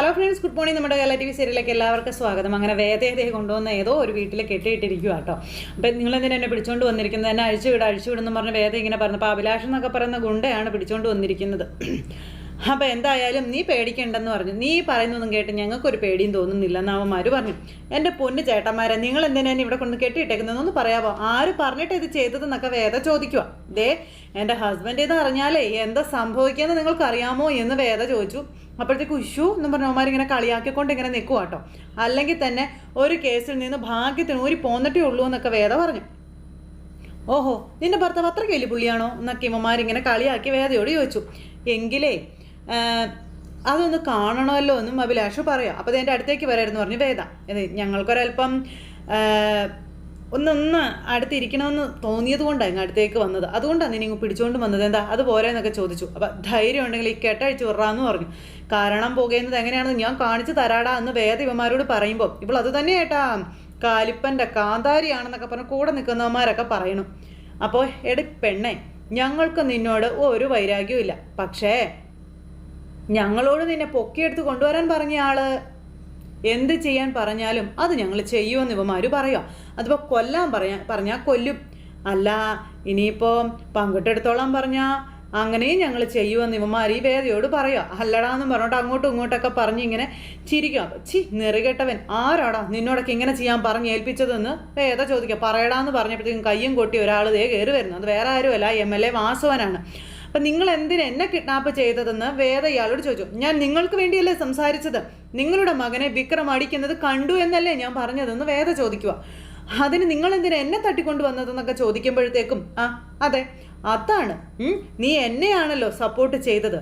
Hello friends good morning നമ്മുടെ Kerala T V സീരിയലിലേക്ക് എല്ലാവർക്കും സ്വാഗതം. അങ്ങനെ വേദയതയെ കൊണ്ടുവന്ന ഏതോ ഒരു വീട്ടിൽ കെട്ടിയിട്ടിരിക്കുക കേട്ടോ അപ്പം നിങ്ങൾ എന്തിനാ എന്നെ പിടിച്ചോണ്ട് വന്നിരിക്കുന്നത്? എന്നെ അഴിച്ചു വിട അഴിച്ചു വിടെന്ന് പറഞ്ഞ് വേദ ഇങ്ങനെ പറഞ്ഞു. അപ്പോൾ അഭിലാഷം എന്നൊക്കെ പറയുന്ന ഗുണ്ടയാണ് പിടിച്ചോണ്ട് വന്നിരിക്കുന്നത്. അപ്പോൾ എന്തായാലും നീ പേടിക്കണ്ടെന്ന് പറഞ്ഞു. നീ പറയുന്നതൊന്നും കേട്ട് ഞങ്ങൾക്കൊരു പേടിയും തോന്നുന്നില്ല എന്ന് അവന്മാർ പറഞ്ഞു. എന്റെ പൊന്ന് ചേട്ടന്മാരെ നിങ്ങൾ എന്തിനാ എന്നെ ഇവിടെ കൊണ്ട് കെട്ടിയിട്ടേക്കുന്നതെന്നൊന്ന് പറയാമോ ആര് പറഞ്ഞിട്ട് ഇത് ചെയ്തതെന്നൊക്കെ വേദ ചോദിക്കുക ദേ എന്റെ ഹസ്ബൻഡ് ഇത് അറിഞ്ഞാലേ എന്താ സംഭവിക്കുകയെന്ന് നിങ്ങൾക്ക് അറിയാമോ എന്ന് വേദ ചോദിച്ചു. അപ്പോഴത്തേക്ക് ഉഷു എന്ന് പറഞ്ഞ അവന്മാരിങ്ങനെ കളിയാക്കിക്കൊണ്ട് ഇങ്ങനെ നിൽക്കുക കേട്ടോ അല്ലെങ്കിൽ തന്നെ ഒരു കേസിൽ നിന്ന് ഭാഗ്യത്തിന് ഊരി പോന്നിട്ടേ ഉള്ളൂ എന്നൊക്കെ വേദ പറഞ്ഞു. ഓഹോ നിന്റെ ഭർത്താവ് അത്ര കേലി പുള്ളിയാണോ എന്നൊക്കെ ഇമ്മമാരിങ്ങനെ കളിയാക്കി വേദയോട് ചോദിച്ചു. എങ്കിലേ അതൊന്ന് കാണണമല്ലോ എന്നും അഭിലാഷ് പറയാം. അപ്പോൾ എന്റെ അടുത്തേക്ക് വരായിരുന്നു പറഞ്ഞു വേദ. എന്ന് ഞങ്ങൾക്കൊരല്പം ഒന്നൊന്ന് അടുത്തിരിക്കണമെന്ന് തോന്നിയത് കൊണ്ടാണ് ഇങ്ങ് അടുത്തേക്ക് വന്നത്. അതുകൊണ്ടാണ് നീ ഇങ്ങ് പിടിച്ചുകൊണ്ട് വന്നത്. എന്താ അത് പോരെ എന്നൊക്കെ ചോദിച്ചു. അപ്പം ധൈര്യം ഉണ്ടെങ്കിൽ ഈ കെട്ടഴിച്ച് വിറാന്ന് പറഞ്ഞു. കാരണം പോകുന്നത് എങ്ങനെയാണെന്ന് ഞാൻ കാണിച്ചു തരാടാ എന്ന് വേദ ഇവന്മാരോട് പറയുമ്പോൾ ഇപ്പോൾ അത് തന്നെ ഏട്ടാ. കാലിപ്പന്റെ കാന്താരിയാണെന്നൊക്കെ പറഞ്ഞ് കൂടെ നിൽക്കുന്നവന്മാരൊക്കെ പറയണം. അപ്പോൾ എടി പെണ്ണേ ഞങ്ങൾക്ക് നിന്നോട് ഒരു വൈരാഗ്യവും ഇല്ല. പക്ഷേ ഞങ്ങളോട് നിന്നെ പൊക്കിയെടുത്ത് കൊണ്ടുവരാൻ പറഞ്ഞ ആൾ എന്ത് ചെയ്യാൻ പറഞ്ഞാലും അത് ഞങ്ങൾ ചെയ്യുമെന്ന് ഇവമാര് പറയുക. അതിപ്പോൾ കൊല്ലാൻ പറയാ പറഞ്ഞാൽ കൊല്ലും. അല്ല ഇനിയിപ്പോൾ പങ്കിട്ടെടുത്തോളാൻ പറഞ്ഞാൽ അങ്ങനെയും ഞങ്ങൾ ചെയ്യുമെന്ന് ഇവന്മാർ ഈ വേദയോട് പറയുക. അല്ലടാന്ന് പറഞ്ഞോട്ട് അങ്ങോട്ടും ഇങ്ങോട്ടൊക്കെ പറഞ്ഞ് ഇങ്ങനെ ചിരിക്കുക ചി നെറികെട്ടവൻ ആരാടാ നിന്നോടൊക്കെ ഇങ്ങനെ ചെയ്യാൻ പറഞ്ഞ് ഏൽപ്പിച്ചതെന്ന് വേദ ചോദിക്കുക. പറയടാന്ന് പറഞ്ഞപ്പോഴത്തേക്കും കയ്യും കൊട്ടി ഒരാൾ ദേ കയറി വരുന്നു. അത് വേറെ ആരുമല്ല എം എൽ എ വാസവനാണ്. അപ്പം നിങ്ങൾ എന്തിന് എന്നെ കിഡ്നാപ്പ് ചെയ്തതെന്ന് വേദ ഇയാളോട് ചോദിച്ചു. ഞാൻ നിങ്ങൾക്ക് വേണ്ടിയല്ലേ സംസാരിച്ചത്? നിങ്ങളുടെ മകനെ വിക്രം അടിക്കുന്നത് കണ്ടു എന്നല്ലേ ഞാൻ പറഞ്ഞതെന്ന് വേദ ചോദിക്കുക അതിന് നിങ്ങൾ എന്തിനാ എന്നെ തട്ടിക്കൊണ്ട് വന്നതെന്നൊക്കെ ചോദിക്കുമ്പോഴത്തേക്കും ആ അതെ അതാണ്. നീ എന്നെയാണല്ലോ സപ്പോർട്ട് ചെയ്തത്.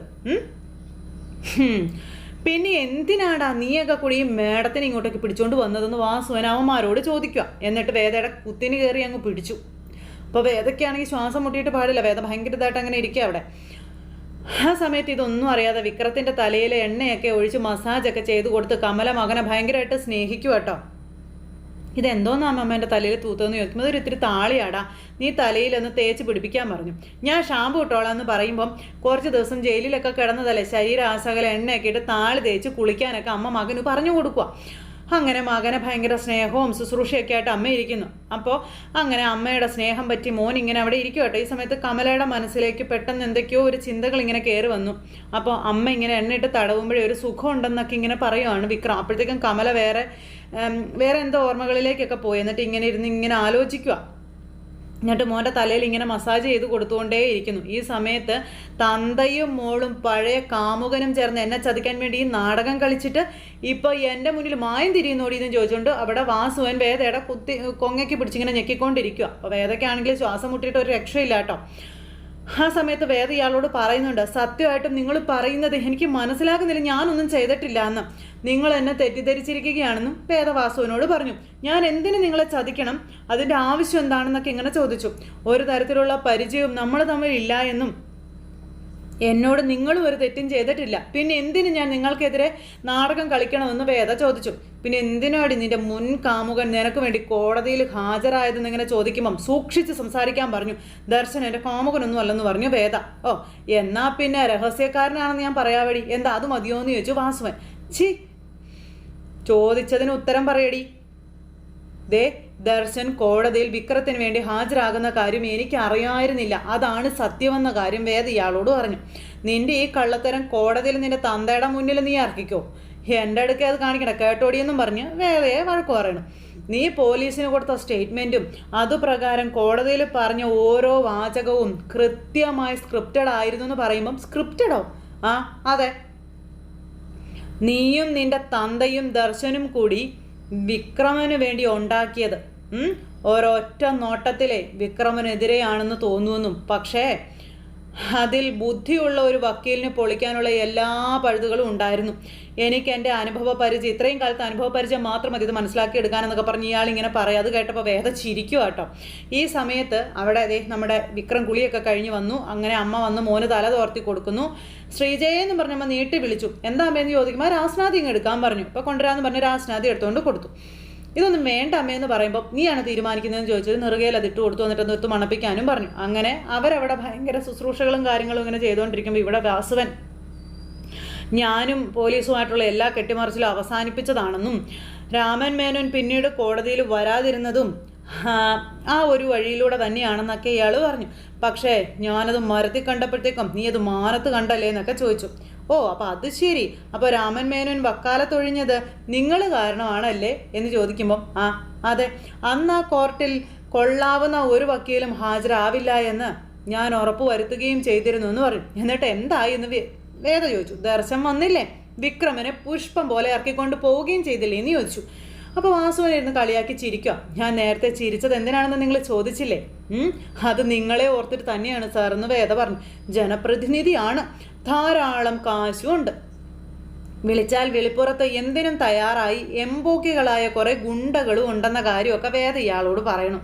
പിന്നെ എന്തിനാടാ നീയൊക്കെ കൂടി ഈ മേഡത്തിനെ ഇങ്ങോട്ടേക്ക് പിടിച്ചോണ്ട് വന്നതെന്ന് വാസുവൻ അവന്മാരോട് ചോദിക്കുക എന്നിട്ട് വേദയുടെ കുത്തിന് കയറി അങ്ങ് പിടിച്ചു. അപ്പോൾ വേദയ്ക്കാണെങ്കിൽ ശ്വാസം മുട്ടിയിട്ട് പാടില്ല. വേദ ഭയങ്കരതായിട്ട് അങ്ങനെ ഇരിക്കുക അവിടെ. ആ സമയത്ത് ഇതൊന്നും അറിയാതെ വിക്രത്തിന്റെ തലയിലെ എണ്ണയൊക്കെ ഒഴിച്ച് മസാജൊക്കെ ചെയ്ത് കൊടുത്ത് കമല മകനെ ഭയങ്കരമായിട്ട് സ്നേഹിക്കുക കേട്ടോ ഇതെന്തോന്നാ അമ്മമ്മേന്റെ തലയിൽ തൂത്തതെന്ന് ചോദിക്കുമ്പോൾ ഒരു ഇത്തിരി താളിയാടാ. നീ തലയിലൊന്ന് തേച്ച് പിടിപ്പിക്കാൻ പറഞ്ഞു. ഞാൻ ഷാമ്പു ഇട്ടോളാം എന്ന് പറയുമ്പം കുറച്ച് ദിവസം ജയിലിലൊക്കെ കിടന്നതല്ലേ? ശരീരാസകല എണ്ണയൊക്കെ ഇട്ട് താളി തേച്ച് കുളിക്കാനൊക്കെ അമ്മ മകന് പറഞ്ഞു കൊടുക്കുക അങ്ങനെ മകനെ ഭയങ്കര സ്നേഹവും ശുശ്രൂഷയൊക്കെ ആയിട്ട് അമ്മ ഇരിക്കുന്നു. അപ്പോൾ അങ്ങനെ അമ്മയുടെ സ്നേഹം പറ്റി മോൻ ഇങ്ങനെ അവിടെ ഇരിക്കും കേട്ടോ. ഈ സമയത്ത് കമലയുടെ മനസ്സിലേക്ക് പെട്ടെന്ന് എന്തൊക്കെയോ ഒരു ചിന്തകൾ ഇങ്ങനെ കയറി വന്നു. അപ്പോൾ അമ്മ ഇങ്ങനെ എണ്ണയിട്ട് തടവുമ്പോഴേ ഒരു സുഖം ഉണ്ടെന്നൊക്കെ ഇങ്ങനെ പറയുവാണ് വിക്രം. അപ്പോഴത്തേക്കും കമല വേറെ വേറെ എന്തോ ഓർമ്മകളിലേക്കൊക്കെ പോയി. എന്നിട്ട് ഇങ്ങനെ ഇരുന്ന് ഇങ്ങനെ ആലോചിക്കുക എന്നിട്ട് മോന്റെ തലയിൽ ഇങ്ങനെ മസാജ് ചെയ്ത് കൊടുത്തുകൊണ്ടേ ഇരിക്കുന്നു. ഈ സമയത്ത് തന്തയും മോളും പഴയ കാമുകനും ചേർന്ന് എന്നെ ചതിക്കാൻ വേണ്ടി ഈ നാടകം കളിച്ചിട്ട് ഇപ്പോൾ എന്റെ മുന്നിൽ മായം തിരിയുന്നോടി എന്ന് ചോദിച്ചുകൊണ്ട് അവിടെ വാസുവൻ വേദയുടെ കുത്തി കൊങ്ങയ്ക്ക് പിടിച്ചിങ്ങനെ ഞെക്കിക്കൊണ്ടിരിക്കുക അപ്പോൾ വേദയ്ക്കാണെങ്കിൽ ശ്വാസം മുട്ടിയിട്ട് ഒരു രക്ഷയില്ല കേട്ടോ. ആ സമയത്ത് വേറെ ഇയാളോട് പറയുന്നുണ്ട് സത്യമായിട്ടും നിങ്ങൾ പറയുന്നത് എനിക്ക് മനസ്സിലാകുന്നില്ല ഞാനൊന്നും ചെയ്തിട്ടില്ല എന്ന്. നിങ്ങൾ എന്നെ തെറ്റിദ്ധരിച്ചിരിക്കുകയാണെന്നും വേദവാസുവിനോട് പറഞ്ഞു. ഞാൻ എന്തിനു നിങ്ങളെ ചതിക്കണം? അതിന്റെ ആവശ്യം എന്താണെന്നൊക്കെ ഇങ്ങനെ ചോദിച്ചു. ഒരു തരത്തിലുള്ള പരിചയവും നമ്മൾ തമ്മിൽ ഇല്ല എന്നും. എന്നോട് നിങ്ങളും ഒരു തെറ്റും ചെയ്തിട്ടില്ല. പിന്നെ എന്തിനു ഞാൻ നിങ്ങൾക്കെതിരെ നാടകം കളിക്കണമെന്ന് വേദ ചോദിച്ചു. പിന്നെ എന്തിനാടി നിന്റെ മുൻ കാമുകൻ നിനക്ക് വേണ്ടി കോടതിയിൽ ഹാജരായതെന്ന് ഇങ്ങനെ ചോദിക്കുമ്പം സൂക്ഷിച്ച് സംസാരിക്കാൻ പറഞ്ഞു? ദർശൻ എന്റെ കാമുകനൊന്നും അല്ലെന്ന് പറഞ്ഞു വേദ. ഓ എന്നാ പിന്നെ രഹസ്യക്കാരനാണെന്ന് ഞാൻ പറയാവടി. എന്താ അത് മതിയോ എന്ന് ചോദിച്ചു വാസുവൻ. ഛി ചോദിച്ചതിന് ഉത്തരം പറയടി. ദേ ദർശൻ കോടതിയിൽ വിക്രത്തിന് വേണ്ടി ഹാജരാകുന്ന കാര്യം എനിക്ക് അറിയായിരുന്നില്ല അതാണ് സത്യമെന്ന കാര്യം വേദ ഇയാളോട് പറഞ്ഞു. നിന്റെ ഈ കള്ളത്തരം കോടതിയിൽ നിന്റെ തന്തയുടെ മുന്നിൽ നീ ഇറക്കിക്കോ എന്റെ അടുക്കെ അത് കാണിക്കണ കേട്ടോടിയെന്നും പറഞ്ഞ് വേറെ വഴക്ക് പറയണം. നീ പോലീസിന് കൊടുത്ത സ്റ്റേറ്റ്മെന്റും അതുപ്രകാരം കോടതിയിൽ പറഞ്ഞ ഓരോ വാചകവും കൃത്യമായി സ്ക്രിപ്റ്റഡ് ആയിരുന്നു എന്ന് പറയുമ്പം സ്ക്രിപ്റ്റഡോ ആ അതെ. നീയും നിന്റെ തന്തയും ദർശനും കൂടി വിക്രമന് വേണ്ടി ഉണ്ടാക്കിയത്? ഒരൊറ്റ നോട്ടത്തിലെ വിക്രമനെതിരെയാണെന്ന് തോന്നുമെന്നും. പക്ഷേ അതിൽ ബുദ്ധിയുള്ള ഒരു വക്കീലിന് പൊളിക്കാനുള്ള എല്ലാ പഴുതുകളും ഉണ്ടായിരുന്നു. എനിക്ക് എന്റെ അനുഭവ പരിചയം ഇത്രയും കാലത്ത് അനുഭവ പരിചയം മാത്രം മതി ഇത് മനസ്സിലാക്കി എടുക്കാനെന്നൊക്കെ പറഞ്ഞ് ഇയാൾ ഇങ്ങനെ പറയാം. അത് കേട്ടപ്പോൾ വേദ ചിരിക്കുക കേട്ടോ. ഈ സമയത്ത് അവിടെ അതേ നമ്മുടെ വിക്രം കുളിയൊക്കെ കഴിഞ്ഞ് വന്നു. അങ്ങനെ അമ്മ വന്ന് മോന് തല തോർത്തി കൊടുക്കുന്നു. ശ്രീജയെ എന്ന് പറഞ്ഞമ്മ നീട്ടി വിളിച്ചു. എന്താ അമ്മയെന്ന് ചോദിക്കുമ്പോൾ രാസ്നാദി ഇങ്ങ് എടുക്കാൻ പറഞ്ഞു. ഇപ്പോൾ കൊണ്ടുവരാമെന്ന് പറഞ്ഞ് രാസ്നാദി എടുത്തുകൊണ്ട് കൊടുത്തു. ഇതൊന്നും വേണ്ട അമ്മയെന്ന് പറയുമ്പോൾ നീയാണ് തീരുമാനിക്കുന്നതെന്ന് ചോദിച്ചത്. നെറുകയിൽ അത് ഇട്ട് കൊടുത്തു വന്നിട്ട് നിർത്ത് മണപ്പിക്കാനും പറഞ്ഞു. അങ്ങനെ അവരവിടെ ഭയങ്കര ശുശ്രൂഷകളും കാര്യങ്ങളും ഇങ്ങനെ ചെയ്തുകൊണ്ടിരിക്കുമ്പോൾ ഇവിടെ വാസുവൻ ഞാനും പോലീസുമായിട്ടുള്ള എല്ലാ കെട്ടിമറിച്ചിലും അവസാനിപ്പിച്ചതാണെന്നും രാമൻ മേനോൻ പിന്നീട് കോടതിയിൽ വരാതിരുന്നതും ആ, ഒരു വഴിയിലൂടെ തന്നെയാണെന്നൊക്കെ ഇയാൾ പറഞ്ഞു. പക്ഷേ ഞാനത് മരത്തിൽ കണ്ടപ്പോഴത്തേക്കും നീ അത് മാനത്ത് കണ്ടല്ലേ എന്നൊക്കെ ചോദിച്ചു. ഓ അപ്പോൾ അത് ശരി. അപ്പോൾ രാമൻ മേനോൻ വക്കാലത്തൊഴിഞ്ഞത് നിങ്ങൾ കാരണമാണല്ലേ എന്ന് ചോദിക്കുമ്പോൾ ആ അതെ. അന്ന് ആ കോർട്ടിൽ കൊള്ളാവുന്ന ഒരു വക്കീലും ഹാജരാവില്ല എന്ന് ഞാൻ ഉറപ്പ് വരുത്തുകയും ചെയ്തിരുന്നു എന്ന് പറയും. എന്നിട്ട് എന്തായി എന്ന് വേദ ചോദിച്ചു. ദർശനം വന്നില്ലേ? വിക്രമനെ പുഷ്പം പോലെ ഇറക്കിക്കൊണ്ട് പോവുകയും ചെയ്തില്ലേ എന്ന് ചോദിച്ചു. അപ്പോൾ വാസുവൻ ഇരുന്ന് കളിയാക്കി ചിരിക്കുക ഞാൻ നേരത്തെ ചിരിച്ചത് എന്തിനാണെന്ന് നിങ്ങൾ ചോദിച്ചില്ലേ? അത് നിങ്ങളെ ഓർത്തിട്ട് തന്നെയാണ് സാർ എന്ന് വേദ പറഞ്ഞു. ജനപ്രതിനിധിയാണ്. ധാരാളം കാശുമുണ്ട് വിളിച്ചാൽ വെളിപ്പുറത്ത് എന്തിനും തയ്യാറായി എംബോക്കികളായ കുറെ ഗുണ്ടകളും ഉണ്ടെന്ന കാര്യമൊക്കെ വേറെ ഇയാളോട് പറയണം.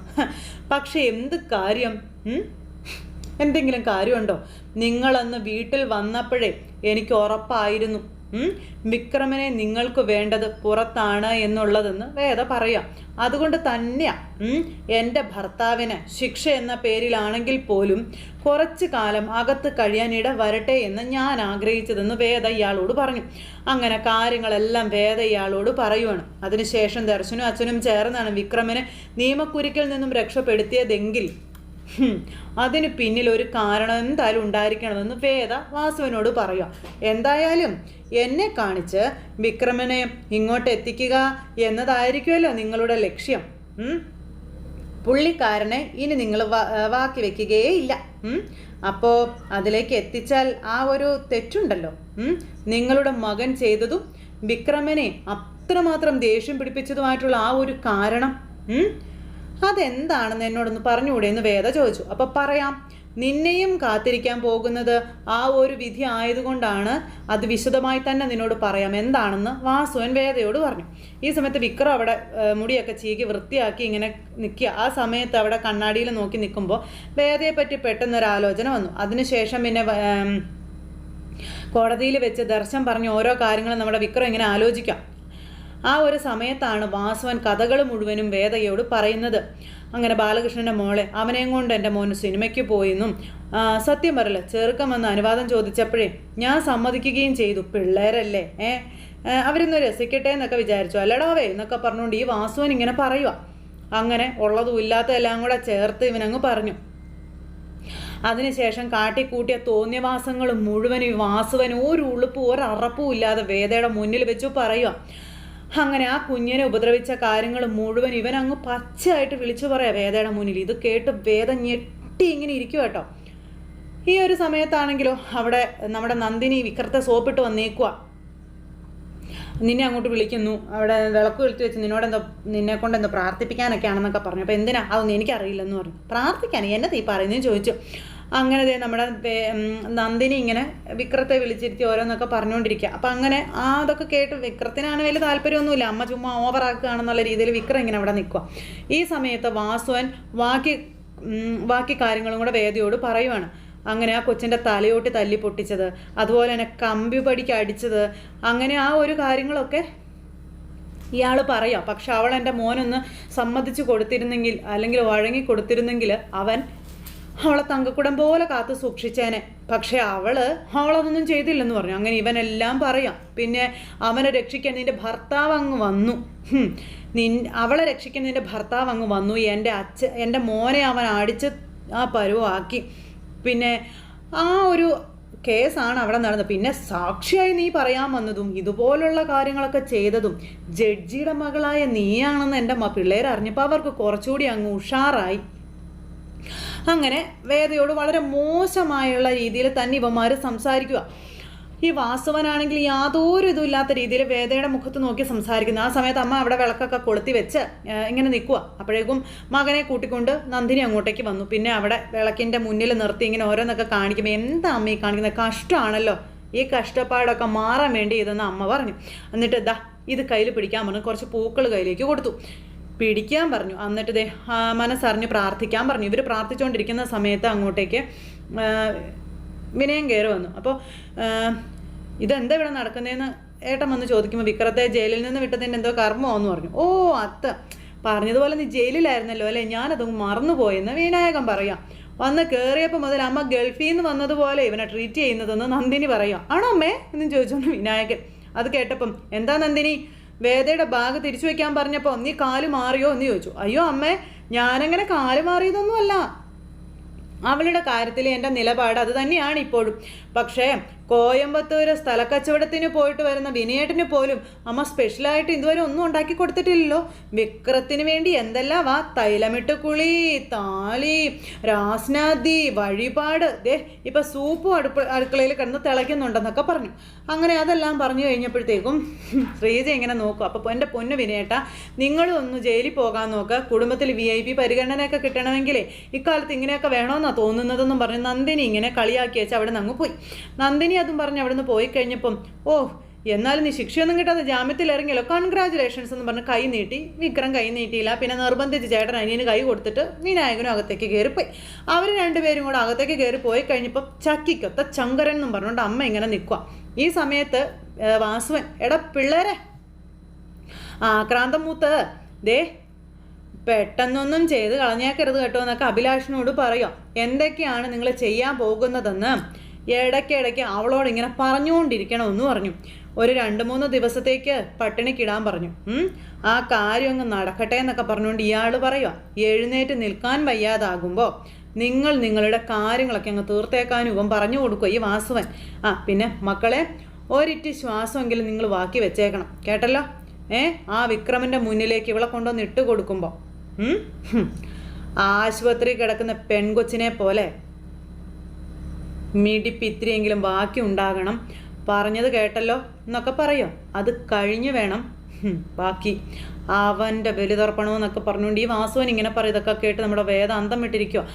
പക്ഷെ എന്ത് കാര്യം? എന്തെങ്കിലും കാര്യമുണ്ടോ? നിങ്ങളന്ന് വീട്ടിൽ വന്നപ്പോഴേ എനിക്ക് ഉറപ്പായിരുന്നു? വിക്രമനെ നിങ്ങൾക്ക് വേണ്ടത് പുറത്താണ് എന്നുള്ളതെന്ന് വേദ പറയാം. അതുകൊണ്ട് തന്നെയാ എന്റെ ഭർത്താവിന് ശിക്ഷ എന്ന പേരിലാണെങ്കിൽ പോലും കുറച്ച് കാലം അകത്ത് കഴിയാനിട വരട്ടെ എന്ന് ഞാൻ ആഗ്രഹിച്ചതെന്ന് വേദ ഇയാളോട് പറഞ്ഞു. അങ്ങനെ കാര്യങ്ങളെല്ലാം വേദ ഇയാളോട് പറയുവാണ്. അതിനുശേഷം ദർശനും അച്ഛനും ചേർന്നാണ് വിക്രമനെ നിയമക്കുരുക്കിൽ നിന്നും രക്ഷപ്പെടുത്തിയതെങ്കിൽ അതിന് പിന്നിൽ ഒരു കാരണം എന്തായാലും ഉണ്ടായിരിക്കണമെന്ന് വേദ വാസുവിനോട് പറയുക എന്തായാലും എന്നെ കാണിച്ച് വിക്രമനെ ഇങ്ങോട്ട് എത്തിക്കുക എന്നതായിരിക്കുമല്ലോ നിങ്ങളുടെ ലക്ഷ്യം? പുള്ളിക്കാരനെ ഇനി നിങ്ങൾ വാക്കി വെക്കുകയേ ഇല്ല? അപ്പോൾ അതിലേക്ക് എത്തിച്ചാൽ ആ ഒരു തെറ്റുണ്ടല്ലോ നിങ്ങളുടെ മകൻ ചെയ്തതും വിക്രമനെ അത്രമാത്രം ദേഷ്യം പിടിപ്പിച്ചതുമായിട്ടുള്ള ആ ഒരു കാരണം? അതെന്താണെന്ന് എന്നോടൊന്ന് പറഞ്ഞുകൂടെ? എന്ന് വേദ ചോദിച്ചു. അപ്പോൾ പറയാം. നിന്നെയും കാത്തിരിക്കാൻ പോകുന്നത് ആ ഒരു വിധി ആയതുകൊണ്ടാണ് അത് വിശദമായി തന്നെ നിന്നോട് പറയാം. എന്താണെന്ന് വാസുവൻ വേദയോട് പറഞ്ഞു. ഈ സമയത്ത് വിക്രം അവിടെ മുടിയൊക്കെ ചീകി വൃത്തിയാക്കി ഇങ്ങനെ നിൽക്കുക. ആ സമയത്ത് അവിടെ കണ്ണാടിയിൽ നോക്കി നിൽക്കുമ്പോൾ വേദയെ പറ്റി പെട്ടെന്നൊരു ആലോചന വന്നു. അതിനുശേഷം പിന്നെ കോടതിയിൽ വെച്ച് ദർശൻ പറഞ്ഞ് ഓരോ കാര്യങ്ങളും നമ്മുടെ വിക്രം ഇങ്ങനെ ആലോചിക്കാം. ആ ഒരു സമയത്താണ് വാസവൻ കഥകൾ മുഴുവനും വേദയോട് പറയുന്നത്. അങ്ങനെ ബാലകൃഷ്ണന്റെ മോളെ അവനെയും കൊണ്ട് എന്റെ മോന് സിനിമയ്ക്ക് പോയെന്നും സത്യം പറയല്ല ചെറുക്കം വന്ന് അനുവാദം ചോദിച്ചപ്പോഴേ ഞാൻ സമ്മതിക്കുകയും ചെയ്തു. പിള്ളേരല്ലേ ഏ? അവരിന്ന് രസിക്കട്ടെ എന്നൊക്കെ വിചാരിച്ചു. അല്ലടാവേ എന്നൊക്കെ പറഞ്ഞുകൊണ്ട് ഈ വാസുവൻ ഇങ്ങനെ പറയുക അങ്ങനെ ഉള്ളതും ഇല്ലാത്തതെല്ലാം കൂടെ ചേർത്ത് ഇവനങ്ങ് പറഞ്ഞു. അതിനുശേഷം കാട്ടിക്കൂട്ടിയ തോന്നിയവാസങ്ങൾ മുഴുവൻ ഈ വാസുവൻ ഒരു ഉളുപ്പും ഒരു അറപ്പും ഇല്ലാതെ വേദയുടെ മുന്നിൽ വെച്ചു പറയുക അങ്ങനെ ആ കുഞ്ഞിനെ ഉപദ്രവിച്ച കാര്യങ്ങൾ മുഴുവൻ ഇവൻ അങ്ങ് പച്ചയായിട്ട് വിളിച്ചു പറയാം വേദയുടെ മുന്നിൽ. ഇത് കേട്ട് വേദ ഞെട്ടി ഇങ്ങനെ ഇരിക്കും കേട്ടോ. ഈ ഒരു സമയത്താണെങ്കിലോ അവിടെ നമ്മുടെ നന്ദിനി വിക്രത്തെ സോപ്പിട്ട് വന്നേക്കുക നിന്നെ അങ്ങോട്ട് വിളിക്കുന്നു. അവിടെ വിളക്ക് കൊളുത്തി വെച്ച് നിന്നോട് എന്തോ നിന്നെ കൊണ്ട് എന്തോ പ്രാർത്ഥിപ്പിക്കാനൊക്കെ ആണെന്നൊക്കെ പറഞ്ഞു. അപ്പോൾ എന്തിനാ? അതൊന്നും എനിക്കറിയില്ലെന്ന് പറഞ്ഞു. പ്രാർത്ഥിക്കാൻ? എന്നെ തീ പറയുന്നതെന്ന് ചോദിച്ചു. അങ്ങനെ ദേ നമ്മുടെ നന്ദിനി ഇങ്ങനെ വിക്രത്തെ വിളിച്ചിരുത്തി ഓരോന്നൊക്കെ പറഞ്ഞുകൊണ്ടിരിക്കുക അപ്പം അങ്ങനെ ആ അതൊക്കെ കേട്ട് വിക്രത്തിനാണ് വലിയ താല്പര്യമൊന്നുമില്ല. അമ്മ ചുമ്മാ ഓവറാക്കുകയാണെന്നുള്ള രീതിയിൽ വിക്രം ഇങ്ങനെ അവിടെ നിൽക്കുക ഈ സമയത്ത് വാസുവൻ ബാക്കി ബാക്കി കാര്യങ്ങളും കൂടെ വേദിയോട് പറയുവാണ്. അങ്ങനെ ആ കൊച്ചിന്റെ തലയോട്ട് തല്ലി പൊട്ടിച്ചത് അതുപോലെ തന്നെ കമ്പി പടിക്ക് അടിച്ചത് അങ്ങനെ ആ ഒരു കാര്യങ്ങളൊക്കെ ഇയാൾ പറയാം. പക്ഷെ അവൾ എന്റെ മോനൊന്ന് സമ്മതിച്ചു കൊടുത്തിരുന്നെങ്കിൽ അല്ലെങ്കിൽ വഴങ്ങി കൊടുത്തിരുന്നെങ്കിൽ അവൻ അവളെ തങ്കക്കുടം പോലെ കാത്തു സൂക്ഷിച്ചേനെ. പക്ഷെ അവൾ അവളതൊന്നും ചെയ്തില്ലെന്ന് പറഞ്ഞു. അങ്ങനെ ഇവനെല്ലാം പറയാം. പിന്നെ അവനെ രക്ഷിക്കാൻ നിന്റെ ഭർത്താവ് അങ്ങ് വന്നു. നിൻ അവളെ രക്ഷിക്കാൻ നിന്റെ ഭർത്താവ് അങ്ങ് വന്നു. എന്റെ അച്ഛ എന്റെ മോനെ അവൻ അടിച്ച് ആ പരുവാക്കി. പിന്നെ ആ ഒരു കേസാണ് അവിടെ നടന്നത്. പിന്നെ സാക്ഷിയായി നീ പറയാൻ വന്നതും ഇതുപോലുള്ള കാര്യങ്ങളൊക്കെ ചെയ്തതും ജഡ്ജിയുടെ മകളായ നീയാണെന്ന് എന്റെ പിള്ളേർ അറിഞ്ഞപ്പോൾ അവർക്ക് കുറച്ചുകൂടി അങ്ങ് ഉഷാറായി. അങ്ങനെ വേദയോട് വളരെ മോശമായുള്ള രീതിയിൽ തന്നെ ഇവന്മാർ സംസാരിക്കുക. ഈ വാസവനാണെങ്കിൽ യാതൊരു ഇതുമില്ലാത്ത രീതിയിൽ വേദയുടെ മുഖത്ത് നോക്കി സംസാരിക്കുന്നു. ആ സമയത്ത് അമ്മ അവിടെ വിളക്കൊക്കെ കൊളുത്തി വെച്ച് ഇങ്ങനെ നിൽക്കുക അപ്പോഴേക്കും മകനെ കൂട്ടിക്കൊണ്ട് നന്ദിനി അങ്ങോട്ടേക്ക് വന്നു. പിന്നെ അവിടെ വിളക്കിന്റെ മുന്നിൽ നിർത്തി ഇങ്ങനെ ഓരോന്നൊക്കെ കാണിക്കുമ്പോൾ എന്താ അമ്മ ഈ കാണിക്കുന്നത് കഷ്ടമാണല്ലോ. ഈ കഷ്ടപ്പാടൊക്കെ മാറാൻ വേണ്ടി ഇതെന്ന് അമ്മ പറഞ്ഞു. എന്നിട്ട് ദാ ഇത് കയ്യിൽ പിടിക്കാൻ പറഞ്ഞു. കുറച്ച് പൂക്കൾ കയ്യിലേക്ക് കൊടുത്തു. പിടിക്കാൻ പറഞ്ഞു. എന്നിട്ട് ദേ മനസ്സറിഞ്ഞ് പ്രാർത്ഥിക്കാൻ പറഞ്ഞു. ഇവർ പ്രാർത്ഥിച്ചുകൊണ്ടിരിക്കുന്ന സമയത്ത് അങ്ങോട്ടേക്ക് വിനയം കയറി വന്നു. അപ്പോൾ ഇതെന്താ ഇവിടെ നടക്കുന്നതെന്ന് ഏട്ടൻ വന്ന് ചോദിക്കുമ്പോൾ വിക്രത്തെ ജയിലിൽ നിന്ന് വിട്ടതിന്റെ എന്തോ കർമ്മമോ എന്ന് പറഞ്ഞു. ഓ അത്ത പറഞ്ഞതുപോലെ നീ ജയിലിലായിരുന്നല്ലോ അല്ലേ? ഞാനത് മറന്നുപോയെന്ന് വിനായകൻ പറയാം. വന്ന് കയറിയപ്പോൾ മുതൽ അമ്മ ഗൾഫിൽ നിന്ന് വന്നതുപോലെ ഇവനെ ട്രീറ്റ് ചെയ്യുന്നതെന്ന് നന്ദിനി പറയാം. ആണോ അമ്മേ? എന്നും ചോദിച്ചോണ്ട് വിനായകൻ അത് കേട്ടപ്പം എന്താ നന്ദിനി? വേദയുടെ ബാഗ് തിരിച്ചു വയ്ക്കാൻ പറഞ്ഞപ്പോൾ നീ കാൽ മാറിയോ എന്ന് ചോദിച്ചു. അയ്യോ അമ്മേ ഞാനങ്ങനെ കാൽ മാറിയതൊന്നുമല്ല. അവളുടെ കാര്യത്തിൽ എന്റെ നിലപാട് അത് തന്നെയാണ് ഇപ്പോഴും. പക്ഷേ കോയമ്പത്തൂർ സ്ഥലക്കച്ചവടത്തിന് പോയിട്ട് വരുന്ന വിനയേട്ടന് പോലും അമ്മ സ്പെഷ്യലായിട്ട് ഇതുവരെ ഒന്നും ഉണ്ടാക്കി കൊടുത്തിട്ടില്ലല്ലോ. വിക്രത്തിന് വേണ്ടി എന്തെല്ലാം വാ തൈലമിട്ട് കുളി താലി രാസ്നാദി വഴിപാട്. ദേ ഇപ്പൊ സൂപ്പും അടുപ്പ് അടുക്കളയിൽ കിടന്ന് തിളയ്ക്കുന്നുണ്ടെന്നൊക്കെ പറഞ്ഞു. അങ്ങനെ അതെല്ലാം പറഞ്ഞു കഴിഞ്ഞപ്പോഴത്തേക്കും ശ്രീജ ഇങ്ങനെ നോക്കും. അപ്പോൾ എന്റെ പൊന്നു വിനയേട്ട നിങ്ങളും ഒന്ന് ജയിലിൽ പോകാൻ നോക്കുക കുടുംബത്തിൽ വി ഐ പി പരിഗണനയൊക്കെ കിട്ടണമെങ്കിലേ ഇക്കാലത്ത് ഇങ്ങനെയൊക്കെ വേണമെന്നാണ് തോന്നുന്നതെന്നും പറഞ്ഞ് നന്ദിനി ഇങ്ങനെ കളിയാക്കി വെച്ച് അവിടെ നിന്ന് അങ്ങ് പോയി. നന്ദിനി അതും പറഞ്ഞ് അവിടെ നിന്ന് പോയി കഴിഞ്ഞപ്പം ഓ എന്നാലും നീ ശിക്ഷയൊന്നും കിട്ടാതെ ജാമ്യത്തിൽ ഇറങ്ങിയല്ലോ. കൺഗ്രാചുലേഷൻസ് എന്ന് പറഞ്ഞ് കൈ നീട്ടി വിക്രം കൈ നീട്ടിയില്ല. പിന്നെ നിർബന്ധിച്ച് ചേട്ടൻ അനിയന് കൈ കൊടുത്തിട്ട് വിനായകനും അകത്തേക്ക് കയറിപ്പോയി. അവർ രണ്ടുപേരും കൂടെ അകത്തേക്ക് കയറി പോയി കഴിഞ്ഞപ്പോൾ ചക്കിക്കൊത്ത ചങ്കരൻ എന്നും പറഞ്ഞുകൊണ്ട് അമ്മ ഇങ്ങനെ നിൽക്കുക ഈ സമയത്ത് വാസുവൻ എടാ പിള്ളേരെ ആക്രാന്തം മൂത്ത് ദേ പെട്ടെന്നൊന്നും ചെയ്ത് കളഞ്ഞേക്കരുത് കേട്ടോ എന്നൊക്കെ അഭിലാഷിനോട് പറയാം. എന്തൊക്കെയാണ് നിങ്ങൾ ചെയ്യാൻ പോകുന്നതെന്ന്? ഇടയ്ക്കിടയ്ക്ക് അവളോട് ഇങ്ങനെ പറഞ്ഞുകൊണ്ടിരിക്കണമെന്ന് പറഞ്ഞു. ഒരു രണ്ട് മൂന്ന് ദിവസത്തേക്ക് പട്ടിണിക്കിടാൻ പറഞ്ഞു. ആ കാര്യം അങ്ങ് നടക്കട്ടെ എന്നൊക്കെ പറഞ്ഞുകൊണ്ട് ഇയാൾ പറയുക എഴുന്നേറ്റ് നിൽക്കാൻ വയ്യാതാകുമ്പോൾ നിങ്ങൾ നിങ്ങളുടെ കാര്യങ്ങളൊക്കെ അങ്ങ് തീർത്തേക്കാനും പറഞ്ഞു കൊടുക്കുക ഈ വാസുവൻ. ആ പിന്നെ മക്കളെ ഒരിറ്റ് ശ്വാസമെങ്കിലും നിങ്ങൾ വാക്കി വെച്ചേക്കണം. കേട്ടല്ലോ? ഏ ആ വിക്രമിന്റെ മുന്നിലേക്ക് ഇവളെ കൊണ്ടുവന്ന് ഇട്ട് കൊടുക്കുമ്പോൾ. ആശുപത്രി കിടക്കുന്ന പെൺകൊച്ചിനെ പോലെ മിടിപ്പ് ഇത്തിരിയെങ്കിലും ബാക്കി ഉണ്ടാകണം. പറഞ്ഞത് കേട്ടല്ലോ എന്നൊക്കെ പറയോ? അത് കഴിഞ്ഞു വേണം. ബാക്കി. അവന്റെ ബലിതർപ്പണമെന്നൊക്കെ പറഞ്ഞുകൊണ്ട് ഈ വാസുവൻ ഇങ്ങനെ പറയും. ഇതൊക്കെ കേട്ട് നമ്മുടെ വേദ അന്തം വിട്ടിരിക്കുക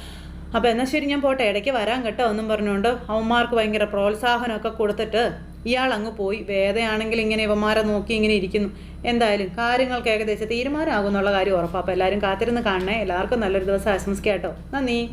അപ്പോൾ എന്നാൽ ശരി ഞാൻ പോട്ടെ. ഇടയ്ക്ക് വരാൻ കേട്ടോ എന്നും പറഞ്ഞുകൊണ്ട് അവന്മാർക്ക് ഭയങ്കര പ്രോത്സാഹനമൊക്കെ കൊടുത്തിട്ട് ഇയാൾ അങ്ങ് പോയി. വേദയാണെങ്കിൽ ഇങ്ങനെ ഇവന്മാരെ നോക്കി ഇങ്ങനെ ഇരിക്കുന്നു. എന്തായാലും കാര്യങ്ങൾക്ക് ഏകദേശം തീരുമാനമാകുന്നുള്ള കാര്യം ഉറപ്പാണ് അപ്പോൾ എല്ലാവരും കാത്തിരുന്ന് കാണണേ. എല്ലാവർക്കും നല്ലൊരു ദിവസം. ആശംസിക്കാം കേട്ടോ. നന്ദി.